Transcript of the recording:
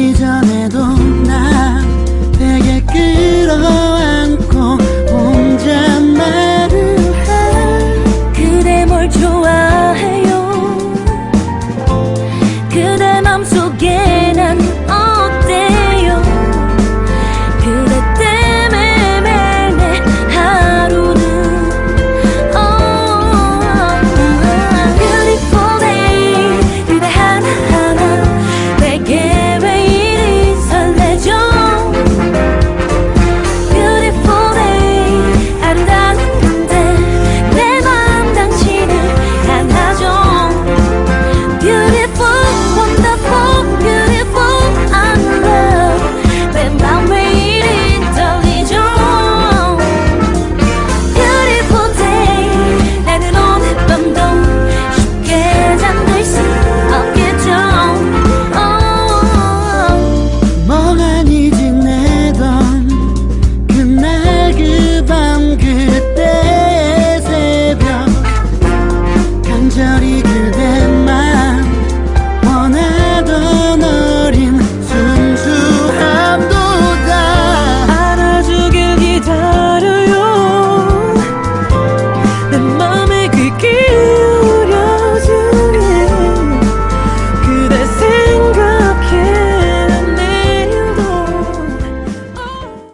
자기 전에도 나 되게 끌어안고 혼자 말을 해. 그대 뭘 좋아해요? 그대 맘속에